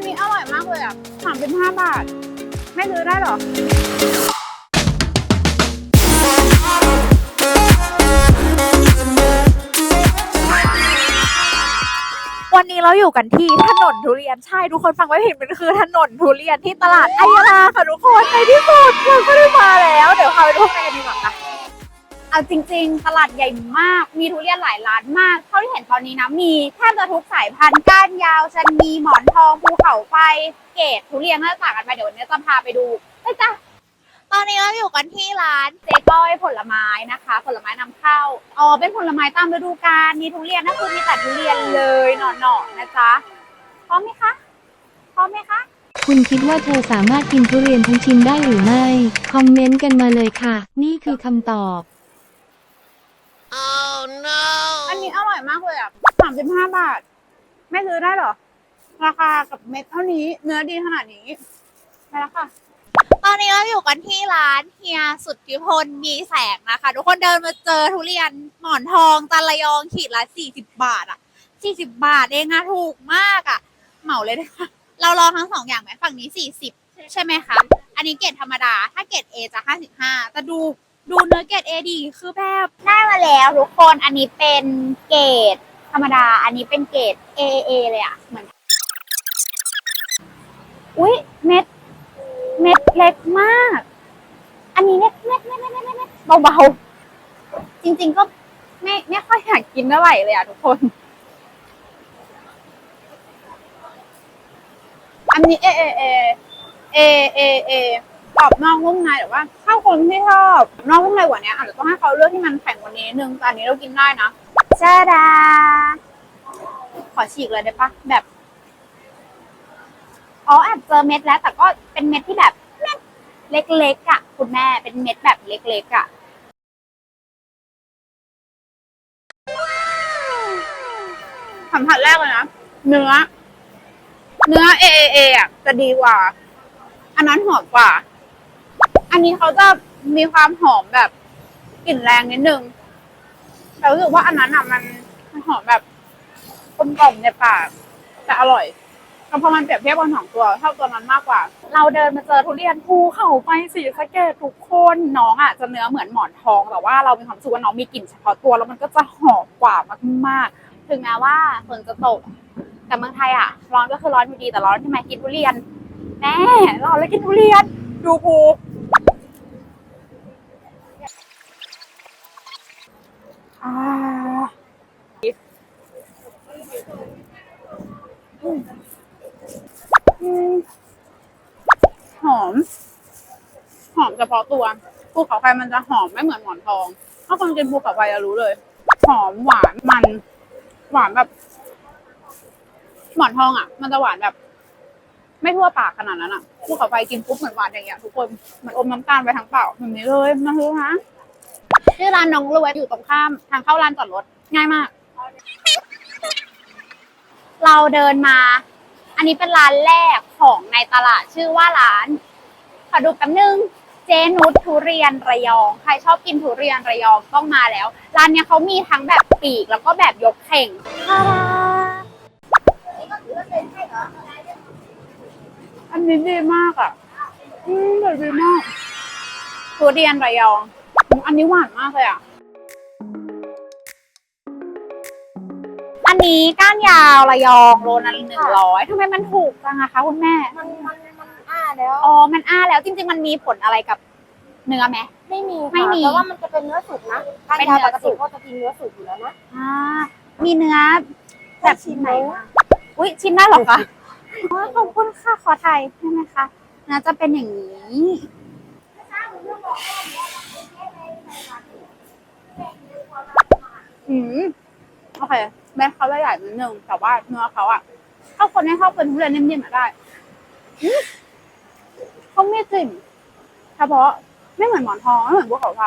นนี้อร่อยมากเลยอะสามสิบห้าบาท ไม่ซื้อได้หรอวันนี้เราอยู่กันที่ถนนทุเรียนใช่ทุกคนฟังไม่ผิดมันคือถนนทุเรียนที่ตลาดไอยาลาค่ะทุกคนในที่สุดเราก็ได้มาแล้ว เดี๋ยวพาไปดูข้างในกันดีกว่าค่ะ เอาจริง ๆ ตลาดใหญ่มาก มีทุเรียนหลายร้านมาก เท่าที่เห็นตอนนี้นะ มีแทบจะทุกสายพันธุ์ก้านยาวชันมีหมอนทองภูเขาไฟเกตทุเรียนน่าจะต่างกันไปเดี๋ยววันนี้จะพาไปดูไปจ้ะตอนนี้เราอยู่กันที่ร้านเจ๊ก้อยผลไม้นะคะ ผลไม้นำเข้าอ๋อเป็นผลไม้ตามฤดูกาลมีทุเรียนก็คือมีแต่ทุเรียนเลยหน่อๆนะจ๊ะพร้อมไหมคะพร้อมไหมคะคุณคิดว่าเธอสามารถกินทุเรียนทั้งชิ้นได้หรือไม่ คอมเมนต์กันมาเลยค่ะ นี่คือคำตอบ อันนี้อร่อยมากเลยอะสามสิบห้าบาท ไม่ซื้อได้หรอ ราคากับเม็ดเท่านี้ เนื้อดีขนาดนี้ไปแล้วค่ะ ตอนนี้เราอยู่กันที่ร้านเฮียสุดพิพลมีแสงนะคะ ทุกคนเดินมาเจอทุเรียนหมอนทองตะละยองขีดละ40บบาทอะ40บบาทเองอะถูกมากอะ เหมาเลยได้ค่ะเราลองทั้งสองอย่างไหมฝั่งนี้40ใช่ไหมคะ อันนี้เกรดธรรมดา ถ้าเกรด A จะ55แต่ดู ดูเนื้อเกรด A ดีคือแบบได้มาแล้วทุกคนอันนี้เป็นเกรดธรรมดา อันนี้เป็นเกรด AA เลยอะเหมือน อุ้ยเม็ด เม็ดเล็กมาก อันนี้เม็ดเม็ดเม็ดเม็ดเม็ดเม็ดเบาๆจริง ๆก็ไม่ไม่ค่อยอยากกินเท่าไหร่เลยอะทุกคน อันนี้ A A A A A A กรอบนอกนุ่มในแต่ว่าถ้าคนที่ชอบนอกนุ่มในกว่านี้อาจจะต้องให้เขาเลือกที่มันแข็งกว่านี้นิดนึงแต่อันนี้เรากินได้นะจ้าดา ขอฉีกเลยได้ปะแบบอ๋อแอบเจอเม็ดแล้ว แต่ก็เป็นเม็ดที่แบบเม็ดเล็กๆอะ คุณแม่เป็นเม็ดแบบเล็กๆอะสัมผัสแรกเลยนะเนื้อ เนื้อเอเอเออะจะดีกว่า อันนั้นหอมกว่า อันนี้เขาจะมีความหอมแบบกลิ่นแรงนิดนึงแต่รู้สึกว่าอันนั้นอะมันมันหอมแบบกลมกล่อมในปากแต่อร่อยแต่พอมันเปรียบเทียบกันสองตัวเท่าตัวนั้นมากกว่า เราเดินมาเจอทุเรียนภูเขาไฟสีสะเกดทุกคนน้องอะจะเนื้อเหมือนหมอนทองแต่ว่าเรามีความรู้สึกว่าน้องมีกลิ่นเฉพาะตัวแล้วมันก็จะหอมกว่ามากๆ ถึงแม้ว่าฝนจะตกแต่เมืองไทยอะ ร้อนก็คือร้อนอยู่ดีแต่ร้อนทำไมกินทุเรียนแน่ร้อนแล้วกินทุเรียนดูภูอ่าอืมอืม หอม หอมเฉพาะตัวภูเขาไฟมันจะหอมไม่เหมือนหมอนทอง ถ้าคนกินภูเขาไฟจะรู้เลย หอมหวานมัน หวานแบบ หมอนทองอะ มันจะหวานแบบ ไม่ทั่วปากขนาดนั้นอะภูเขาไฟกินปุ๊บเหมือนหวานอย่างเงี้ยทุกคน มันอมน้ำตาลไปทั้งเปล่าแบบนี้เลยมาซื้อนะ ชื่อร้านน้องรวยอยู่ตรงข้ามทางเข้าร้านจอดรถง่ายมาก เราเดินมา อันนี้เป็นร้านแรกของในตลาดชื่อว่าร้านขอดูแป๊บนึงเจนุชทุเรียนระยอง ใครชอบกินทุเรียนระยองต้องมาแล้ว ร้านเนี้ยเขามีทั้งแบบปีกแล้วก็แบบยกเข่งอันนี้ดีมากอะ อืมดีมากทุเรียนระยอง อันนี้หวานมากเลยอะ อันนี้ก้านยาวระยองโลละหนึ่งร้อยทำไมมันถูกจังอะคะคุณแม่ มันมันมันอ้าแล้ว อ๋อ มันอ้าแล้วจริง ๆ มันมีผลอะไรกับเนื้อไหม ไม่มีไม่ค่ะมีแต่ว่ามันจะเป็นเนื้อสุกนะการเป็นยาเนื้ปอกสุติกก็จะกินเนื้อสุกอยู่แล้วนะ อ่า มีเนื้อแบบชิมไหไหนมบ้างอุ้ยชิมได้เหรอคะอ๋อขอบคุณค่ะขอไทยได้ไหมคะเนื้อจะเป็นอย่างนี้ อืมโอเคแม่เขาจะใหญ่นิดนึงแต่ว่าเนื้อเขาอะถ้าคนไม่ชอบเป็นทุเรียนนิ่มๆอะได้อืมเขาไม่กลิ่นเฉพาะไม่เหมือนหมอนทองไม่เหมือนภูเขาไฟ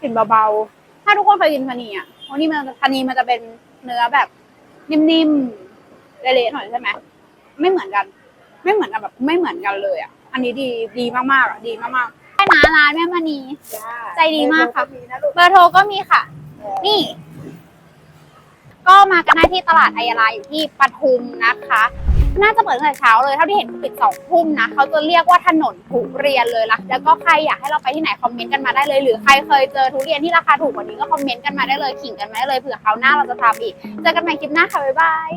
กลิ่นเบาๆถ้าทุกคนเคยกินพะนีอะพะนีมันพะนีมันจะเป็นเนื้อแบบ นิ่มๆเละๆหน่อยใช่ไหมไม่เหมือนกัน ไม่เหมือนกันแบบ ไม่เหมือนกันเลยอะ อันนี้ดีดีมากๆอะดีมากๆใช่นะร้านแม่มณีใจดีมากค่ะมีนะลูกเบอร์โทรก็มีค่ะ นี่ ก็มากันได้ที่ตลาดไอยาลาอยู่ที่ปทุมนะคะ น่าจะเปิดตั้งแต่เช้าเลยเท่าที่เห็นปิดสองทุ่มนะเขาจะเรียกว่าถนนทุเรียนเลยล่ะแล้วก็ใครอยากให้เราไปที่ไหนคอมเมนต์กันมาได้เลย หรือใครเคยเจอทุเรียนที่ราคาถูกกว่านี้ก็คอมเมนต์กันมาได้เลยขิงกันมาได้เลยเผื่อเขาวหน้าเราจะทำอีกเจอกันใหม่คลิปหน้าค่ะบ๊ายบาย